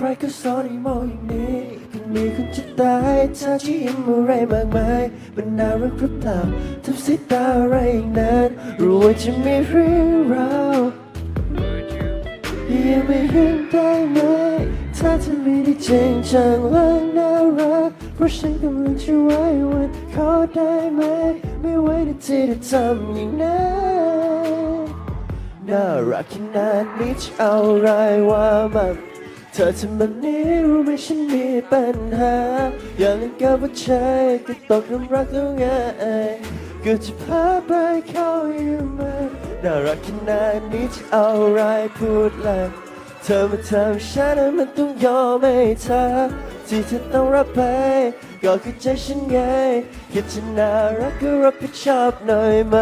ใครก็สอนให้มองอย่างนี้ก็มีคนจะตายเธอที่ยิ้มอะไรมากมายมันน่ารักหรือเปล่าทำสายตาอะไรอย่างนั้นรู้ว่าจะมีเรื่องราวยังไม่เห็นได้ไหมถ้าเธอไม่ได้จริงจังและน่ารักเพราะฉันกำลังจะไว้วันเขอได้ไหมไม่ไหวที่จะทำอย่างนั้นน่ารักขนาดนี้จะเอาอะไรว่ามัน ธอทำแบบนี้รู้ไหมฉันมีปัญหา อย่างนั้นกับว่าใจก็ตกหลุมรักแล้วไงก็จะพาไปเข้าอยู่มันน่ารักขนาดนี้จะเอาอะไรพูดเลยเธอมาทำฉันมันต้องยอมให้เธอที่เธอต้องรับไปก็คือใจฉันไงคิดจะน่ารักก็รับผิดชอบหน่อยไหม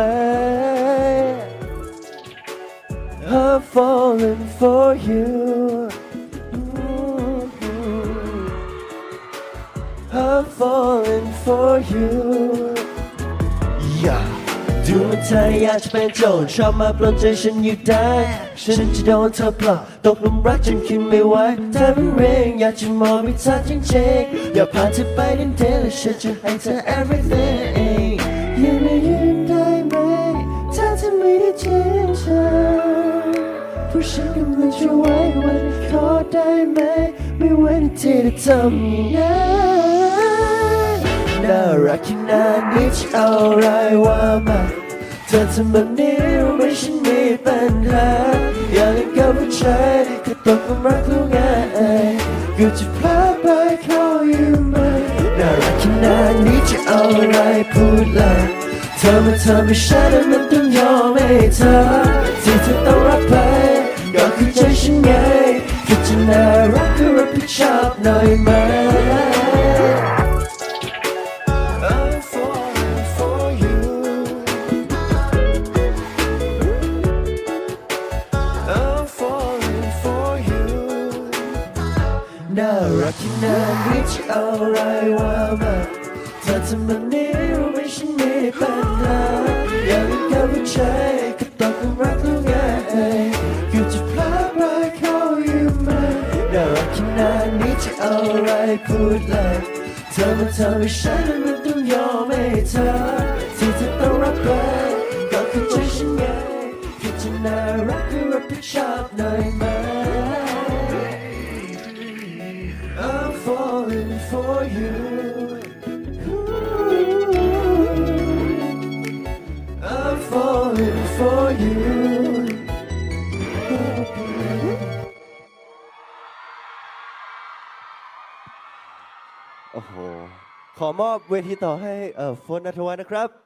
I'm falling for you. I'm falling for you. Yeah. ดูเหมันเธออยากจะเป็นโจรชอบมาปล้นใจฉันอยู่ได้ ฉันจะโดนเธอปลอกตกหลุมรักจนคิดไม่ไหวถ้าเป็นเรื่องอยากจะมองไปเธอจริงๆอยากพาเธอไปดินเดนและฉันจะให้เธอ everything ยืนไม่ยืนได้ไหมถ้าเธอไม่ได้จริงจังผู้ฉันกำลังจะไว้วันขอได้ไหม ไม่ไหวที่จะทำอย่างนั้น น่ารักขนาดนี้จะเอาอะไรว่ามาเธอทำแบบนี้รู้ไหมฉันมีปัญหาอยากเล่นกับผู้ชายก็ตกหลุมรักแล้วไงก็จะพลาดไปเข้าอยู่ไหมน่ารักขนาดนี้จะเอาอะไรพูดเลยเธอมาทำให้ฉันมันต้องยอมให้เธอที่เธอต้องรับไปก็คือใจฉันไงคิดจะน่ารักก็รับผิดชอบหน่อยไหม นาดนี้จะเอาอะไรว่ามาเธอทำแบบนี้รู้ไหมฉันมีปัญหาอยากเล่นกับผู้ชายก็ตกหลุมรักแล้วไงคือจะพลาดไปเข้าอยู่ไหมน่ารักขนาดนี้จะเอาอะไรพูดเลยเธอมาทำให้ฉันมันต้องยอมให้เธอ โอ้โห ขอมอบเวทีต่อให้เอ่อโฟนนัทวัฒน์นะครับ